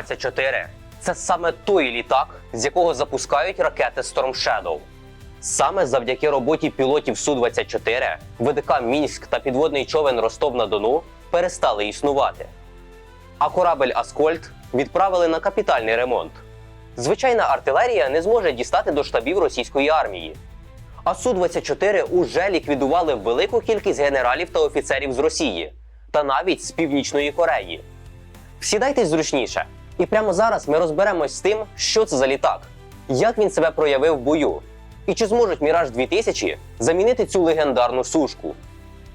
Су-24 це саме той літак, з якого запускають ракети Storm Shadow. Саме завдяки роботі пілотів Су-24 ВДК Мінськ та підводний човен Ростов-на-Дону перестали існувати. А корабель Аскольд відправили на капітальний ремонт. Звичайна артилерія не зможе дістати до штабів російської армії. А Су-24 уже ліквідували велику кількість генералів та офіцерів з Росії та навіть з Північної Кореї. Сідайтесь зручніше, і прямо зараз ми розберемось з тим, що це за літак, як він себе проявив в бою, і чи зможуть Міраж 2000 замінити цю легендарну сушку.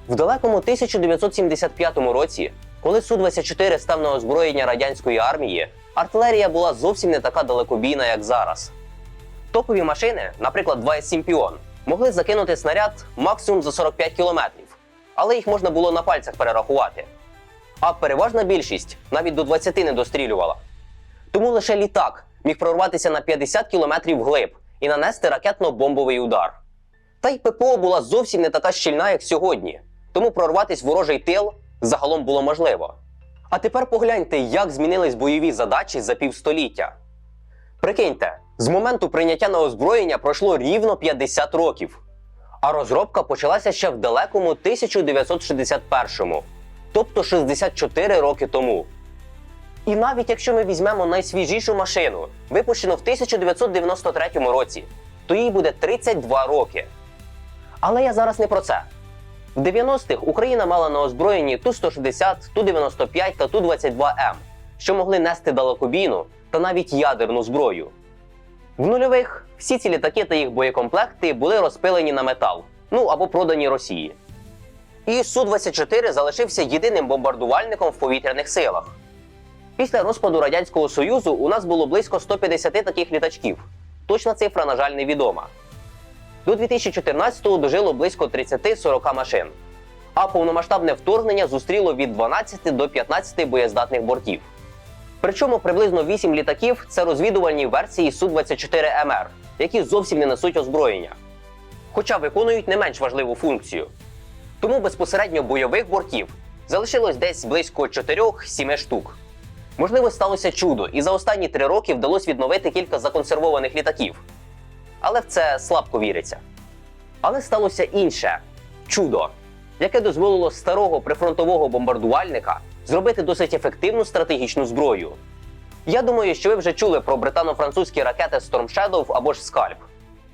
В далекому 1975 році, коли Су-24 став на озброєння радянської армії, артилерія була зовсім не така далекобійна, як зараз. Топові машини, наприклад, 2С7 Піон, могли закинути снаряд максимум за 45 кілометрів, але їх можна було на пальцях перерахувати. А переважна більшість навіть до 20 не дострілювала. Тому лише літак міг прорватися на 50 кілометрів вглиб і нанести ракетно-бомбовий удар. Та й ППО була зовсім не така щільна, як сьогодні, тому прорватись в ворожий тил загалом було можливо. А тепер погляньте, як змінились бойові задачі за півстоліття. Прикиньте, з моменту прийняття на озброєння пройшло рівно 50 років, а розробка почалася ще в далекому 1961-му, тобто 64 роки тому. І навіть якщо ми візьмемо найсвіжішу машину, випущену в 1993 році, то їй буде 32 роки. Але я зараз не про це. В 90-х Україна мала на озброєнні Ту-160, Ту-95 та Ту-22М, що могли нести далекобійну та навіть ядерну зброю. В нульових всі ці літаки та їх боєкомплекти були розпилені на метал, ну або продані Росії. І Су-24 залишився єдиним бомбардувальником в повітряних силах. Після розпаду Радянського Союзу у нас було близько 150 таких літачків. Точна цифра, на жаль, невідома. До 2014-го дожило близько 30-40 машин. А повномасштабне вторгнення зустріло від 12 до 15 боєздатних бортів. Причому приблизно 8 літаків це розвідувальні версії Су-24МР, які зовсім не несуть озброєння. Хоча виконують не менш важливу функцію. Тому безпосередньо бойових бортів залишилось десь близько 4-7 штук. Можливо, сталося чудо, і за останні три роки вдалося відновити кілька законсервованих літаків. Але в це слабко віриться. Але сталося інше чудо, яке дозволило старого прифронтового бомбардувальника зробити досить ефективну стратегічну зброю. Я думаю, що ви вже чули про британо-французькі ракети Storm Shadow або ж Scalp.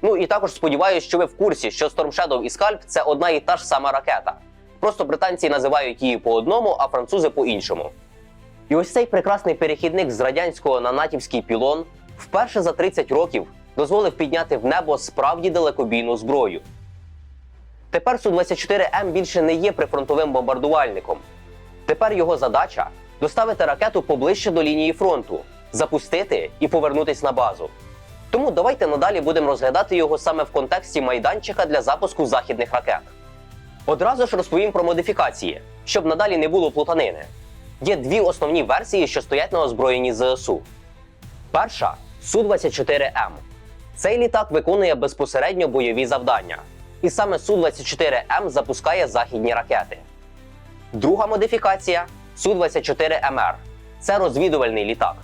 Ну і також сподіваюся, що ви в курсі, що Storm Shadow і Scalp – це одна і та ж сама ракета. Просто британці називають її по одному, а французи по іншому. І ось цей прекрасний перехідник з радянського на натівський пілон вперше за 30 років дозволив підняти в небо справді далекобійну зброю. Тепер Су-24М більше не є прифронтовим бомбардувальником. Тепер його задача доставити ракету поближче до лінії фронту, запустити і повернутись на базу. Тому давайте надалі будемо розглядати його саме в контексті майданчика для запуску західних ракет. Одразу ж розповім про модифікації, щоб надалі не було плутанини. Є дві основні версії, що стоять на озброєнні ЗСУ. Перша Су-24М. Цей літак виконує безпосередньо бойові завдання. І саме Су-24М запускає західні ракети. Друга модифікація Су-24МР. Це розвідувальний літак.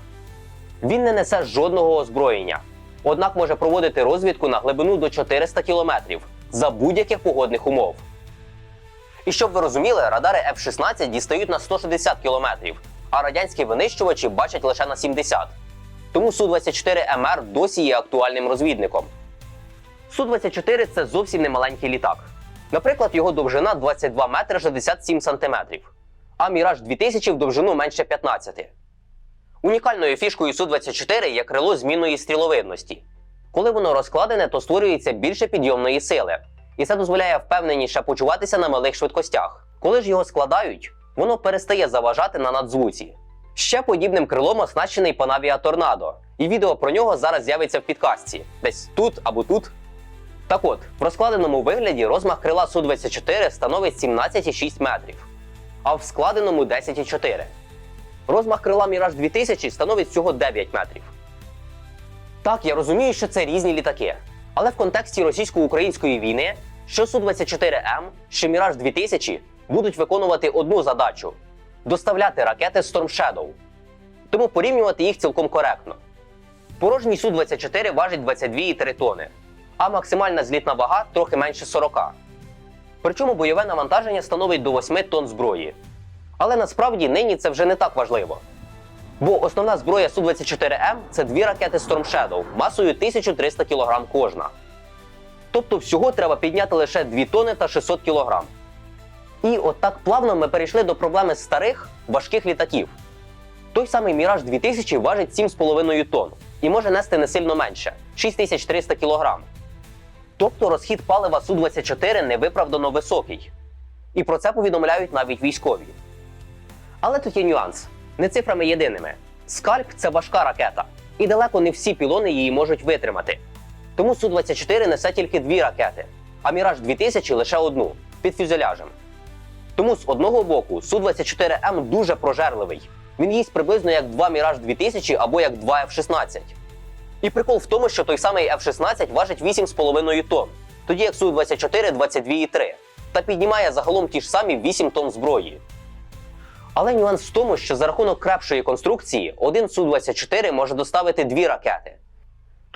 Він не несе жодного озброєння, однак може проводити розвідку на глибину до 400 км за будь-яких погодних умов. І щоб ви розуміли, радари F-16 дістають на 160 км, а радянські винищувачі бачать лише на 70. Тому Су-24МР досі є актуальним розвідником. Су-24 це зовсім не маленький літак. Наприклад, його довжина 22 метри 67 сантиметрів, а Міраж 2000 в довжину менше 15. Унікальною фішкою Су-24 є крило змінної стріловидності. Коли воно розкладене, то створюється більше підйомної сили, і це дозволяє впевненіше почуватися на малих швидкостях. Коли ж його складають, воно перестає заважати на надзвуці. Ще подібним крилом оснащений Panavia Tornado, і відео про нього зараз з'явиться в підкастці, десь тут або тут. Так от, в розкладеному вигляді розмах крила Су-24 становить 17,6 метрів, а в складеному 10,4. Розмах крила Міраж 2000 становить всього 9 метрів. Так, я розумію, що це різні літаки. Але в контексті російсько-української війни, що Су-24М, що Міраж 2000 будуть виконувати одну задачу доставляти ракети Storm Shadow. тому порівнювати їх цілком коректно. Порожній Су-24 важить 22,3 тони, а максимальна злітна вага трохи менше 40. Причому бойове навантаження становить до 8 тонн зброї. Але насправді нині це вже не так важливо. Бо основна зброя Су-24М це дві ракети Storm Shadow масою 1300 кг кожна. Тобто всього треба підняти лише 2 тони та 600 кг. І от так плавно ми перейшли до проблеми старих важких літаків. Той самий Міраж 2000 важить 7,5 тонн і може нести не сильно менше 6300 кг. Тобто розхід палива Су-24 невиправдано високий. І про це повідомляють навіть військові. Але тут є нюанс: не цифрами єдиними. Скальп це важка ракета, і далеко не всі пілони її можуть витримати. Тому Су-24 несе тільки дві ракети, а Міраж 2000 лише одну під фюзеляжем. Тому з одного боку Су-24М дуже прожерливий. Він їсть приблизно як 2 Міраж 2000 або як 2 F-16. І прикол в тому, що той самий F-16 важить 8,5 тонн, тоді як Су-24 22,3 та піднімає загалом ті ж самі 8 тонн зброї. Але нюанс в тому, що за рахунок крепшої конструкції один Су-24 може доставити дві ракети.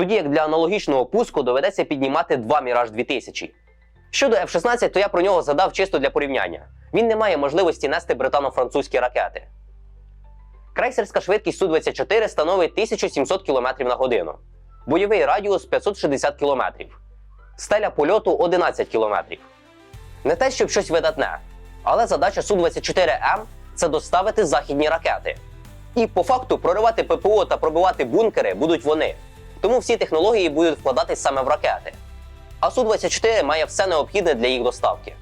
Тоді як для аналогічного пуску доведеться піднімати два Міраж 2000. Щодо F-16, то я про нього задав чисто для порівняння. Він не має можливості нести британо-французькі ракети. Крейсерська швидкість Су-24 становить 1700 км на годину, бойовий радіус 560 км, стеля польоту 11 км. Не те, щоб щось видатне, але задача Су-24М це доставити західні ракети. І по факту проривати ППО та пробивати бункери будуть вони. Тому всі технології будуть вкладатись саме в ракети. А Су-24 має все необхідне для їх доставки.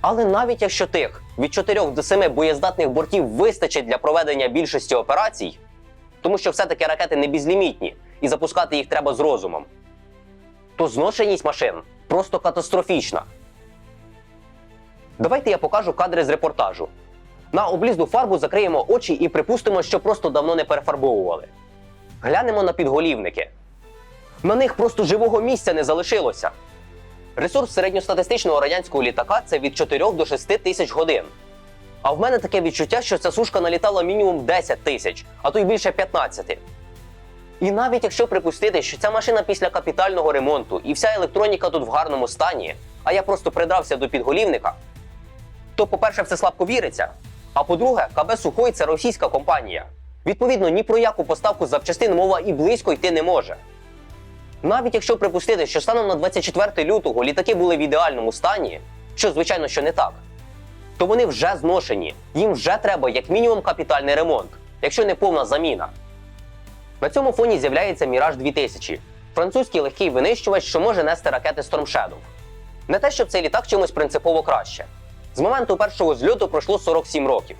Але навіть якщо тих від 4 до 7 боєздатних бортів вистачить для проведення більшості операцій, тому що все-таки ракети не безлімітні і запускати їх треба з розумом, то зношеність машин просто катастрофічна. Давайте я покажу кадри з репортажу. На облізну фарбу закриємо очі і припустимо, що просто давно не перефарбовували. Глянемо на підголівники. На них просто живого місця не залишилося. Ресурс середньостатистичного радянського літака це від 4 до 6 тисяч годин. А в мене таке відчуття, що ця сушка налітала мінімум 10 тисяч, а то й більше 15. І навіть якщо припустити, що ця машина після капітального ремонту і вся електроніка тут в гарному стані, а я просто придрався до підголівника, то, по-перше, в це слабко віриться. А по-друге, КБ Сухой це російська компанія. Відповідно, ні про яку поставку запчастин мова і близько йти не може. Навіть якщо припустити, що станом на 24 лютого літаки були в ідеальному стані, що звичайно що не так, то вони вже зношені, їм вже треба як мінімум капітальний ремонт, якщо не повна заміна. На цьому фоні з'являється Міраж 2000 французький легкий винищувач, що може нести ракети Storm Shadow. Не те, щоб цей літак чимось принципово краще. З моменту першого зльоту пройшло 47 років,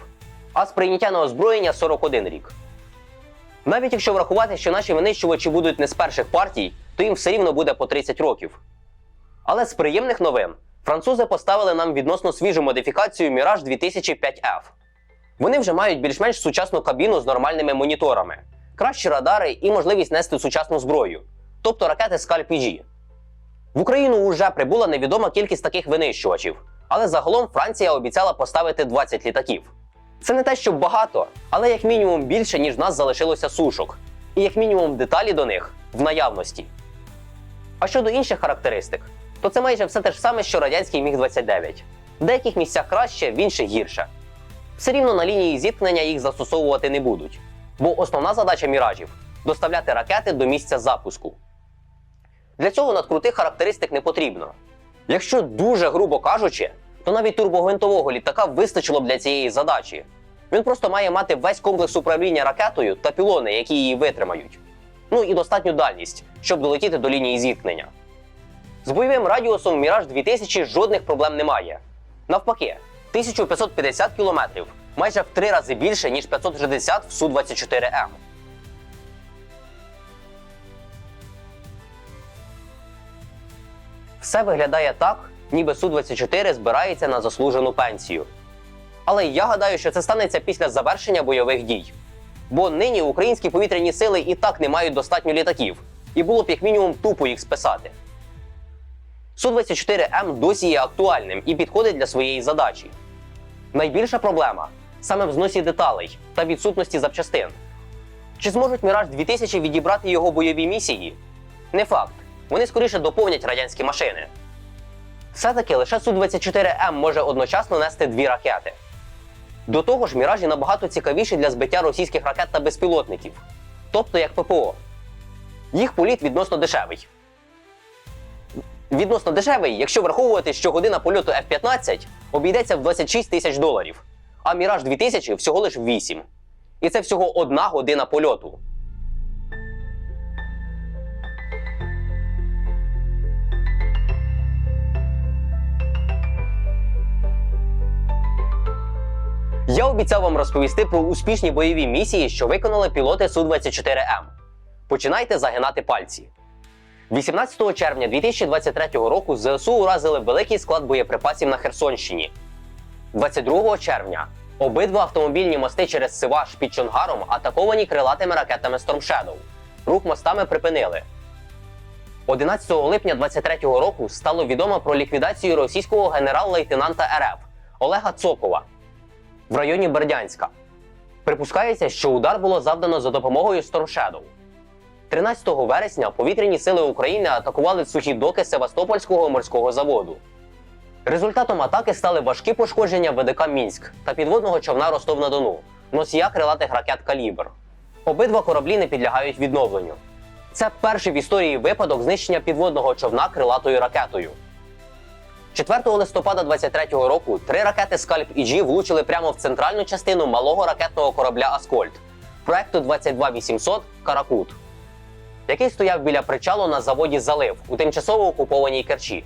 а з прийняття на озброєння 41 рік. Навіть якщо врахувати, що наші винищувачі будуть не з перших партій, то їм все рівно буде по 30 років. Але з приємних новин французи поставили нам відносно свіжу модифікацію Mirage 2005F. Вони вже мають більш-менш сучасну кабіну з нормальними моніторами, кращі радари і можливість нести сучасну зброю, тобто ракети Scalp PG. В Україну вже прибула невідома кількість таких винищувачів, але загалом Франція обіцяла поставити 20 літаків. Це не те, щоб багато, але як мінімум більше, ніж в нас залишилося сушок, і як мінімум деталі до них в наявності. А щодо інших характеристик, то це майже все те ж саме, що радянський Міг-29. В деяких місцях краще, в інших гірше. Все рівно на лінії зіткнення їх застосовувати не будуть, бо основна задача міражів доставляти ракети до місця запуску. Для цього надкрутих характеристик не потрібно. Якщо дуже грубо кажучи, то навіть турбогвинтового літака вистачило б для цієї задачі. Він просто має мати весь комплекс управління ракетою та пілони, які її витримають. Ну і достатню дальність, щоб долетіти до лінії зіткнення. З бойовим радіусом Міраж 2000 жодних проблем немає. Навпаки, 1550 км майже в три рази більше, ніж 560 в Су-24М. Все виглядає так, ніби Су-24 збирається на заслужену пенсію. Але я гадаю, що це станеться після завершення бойових дій. Бо нині українські повітряні сили і так не мають достатньо літаків, і було б як мінімум тупо їх списати. Су-24М досі є актуальним і підходить для своєї задачі. Найбільша проблема саме в зносі деталей та відсутності запчастин, Чи зможуть Міраж 2000 відібрати його бойові місії? Не факт. Вони скоріше доповнять радянські машини. Все-таки лише Су-24М може одночасно нести дві ракети. До того ж, міражі набагато цікавіші для збиття російських ракет та безпілотників, тобто як ППО. Їх політ відносно дешевий. Відносно дешевий, якщо враховувати, що година польоту F-15 обійдеться в 26 тисяч доларів, а Міраж 2000 всього лише 8. І це всього одна година польоту. Я обіцяв вам розповісти про успішні бойові місії, що виконали пілоти Су-24М. Починайте загинати пальці. 18 червня 2023 року ЗСУ уразили великий склад боєприпасів на Херсонщині. 22 червня обидва автомобільні мости через Сиваш під Чонгаром атаковані крилатими ракетами Storm Shadow. Рух мостами припинили. 11 липня 2023 року стало відомо про ліквідацію російського генерал-лейтенанта РФ Олега Цокова в районі Бердянська. Припускається, що удар було завдано за допомогою Storm Shadow. 13 вересня повітряні сили України атакували сухі доки Севастопольського морського заводу. Результатом атаки стали важкі пошкодження ВДК Мінськ та підводного човна Ростов-на-Дону, носія крилатих ракет Калібр. Обидва кораблі не підлягають відновленню. Це перший в історії випадок знищення підводного човна крилатою ракетою. 4 листопада 23-го року три ракети Скальп іг влучили прямо в центральну частину малого ракетного корабля Аскольд проекту 22800 Каракут, який стояв біля причалу на заводі Залив у тимчасово окупованій Керчі.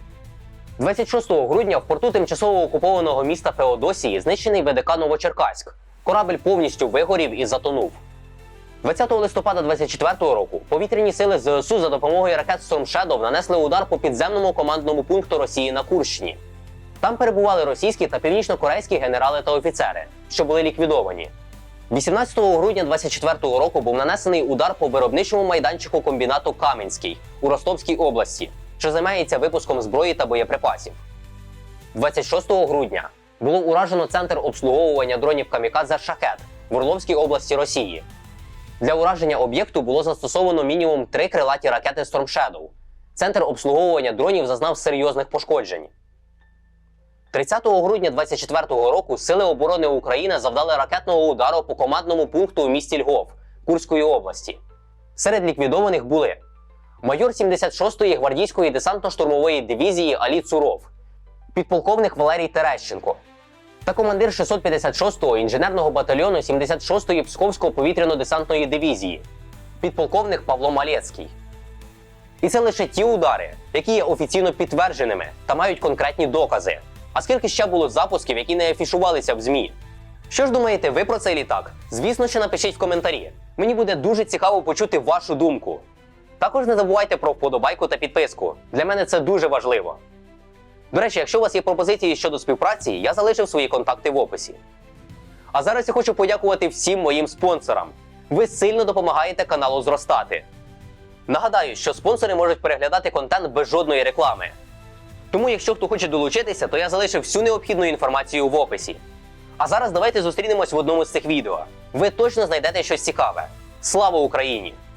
26 грудня в порту тимчасово окупованого міста Феодосії знищений ВДК Новочеркаськ. Корабль повністю вигорів і затонув. 20 листопада 24 року повітряні сили ЗСУ за допомогою ракет Storm Shadow нанесли удар по підземному командному пункту Росії на Курщині. Там перебували російські та північно-корейські генерали та офіцери, що були ліквідовані. 18 грудня 24 року був нанесений удар по виробничому майданчику комбінату Кам'янський у Ростовській області, що займається випуском зброї та боєприпасів. 26 грудня було уражено центр обслуговування дронів Камікадзе Шахет в Орловській області Росії. Для ураження об'єкту було застосовано мінімум три крилаті ракети Storm Shadow. Центр обслуговування дронів зазнав серйозних пошкоджень. 30 грудня 24 року Сили оборони України завдали ракетного удару по командному пункту у місті Львов Курської області. Серед ліквідованих були майор 76-ї гвардійської десантно-штурмової дивізії Алі Цуров, підполковник Валерій Терещенко та командир 656-го інженерного батальйону 76-ї Псковського повітряно-десантної дивізії, підполковник Павло Малецький. І це лише ті удари, які є офіційно підтвердженими та мають конкретні докази. А скільки ще було запусків, які не афішувалися в ЗМІ? Що ж думаєте ви про цей літак? Звісно, що напишіть в коментарі. Мені буде дуже цікаво почути вашу думку. Також не забувайте про вподобайку та підписку. Для мене це дуже важливо. До речі, якщо у вас є пропозиції щодо співпраці, я залишив свої контакти в описі. А зараз я хочу подякувати всім моїм спонсорам. Ви сильно допомагаєте каналу зростати. Нагадаю, що спонсори можуть переглядати контент без жодної реклами. Тому, якщо хто хоче долучитися, то я залишив всю необхідну інформацію в описі. А зараз давайте зустрінемось в одному з цих відео. Ви точно знайдете щось цікаве. Слава Україні!